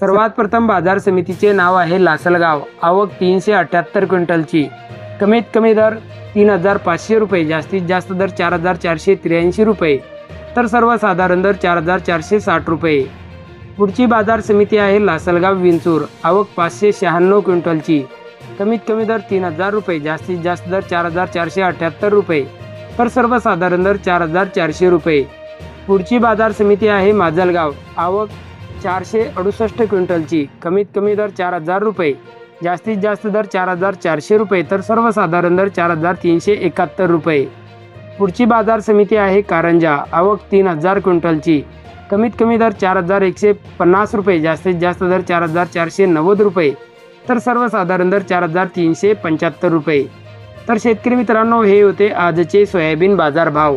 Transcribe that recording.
सर्वात प्रथम बाजार समितीचे नाव आहे लासलगाव. आवक तीनशे अठ्याहत्तर क्विंटलची. कमीत कमी दर तीन हजार पाचशे रुपये जास्तीत जास्त दर चार हजार चारशे त्र्याऐंशी रुपये तर सर्वसाधारण दर चार हजार चारशे साठ रुपये. पुढची बाजार समिती आहे लासलगाव विंचूर. आवक पाचशे शहाण्णव क्विंटलची. कमीत कमी दर तीन हजार रुपये जास्तीत जास्त दर चार हजार चारशे अठ्याहत्तर रुपये तर सर्वसाधारण दर चार हजार चारशे रुपये. पुढची बाजार समिती आहे माजलगाव. आवक चारशे अडुसष्ट क्विंटलची. कमीत कमी दर चार हजार रुपये. जास्तीत जास्त दर चार हजार चारशे रुपये तर सर्वसाधारण दर चार हजार तीनशे एकाहत्तर रुपये. पुढची बाजार समिती आहे कारंजा आवक तीन हजार क्विंटलची. कमीत कमी दर चार हजार एकशे पन्नास रुपये जास्तीत जास्त दर चार हजार चारशे नव्वद रुपये तर सर्वसाधारण दर चार हजार तीनशे पंच्याहत्तर रुपये. तर शेतकरी मित्रांनो हे होते आजचे सोयाबीन बाजार भाव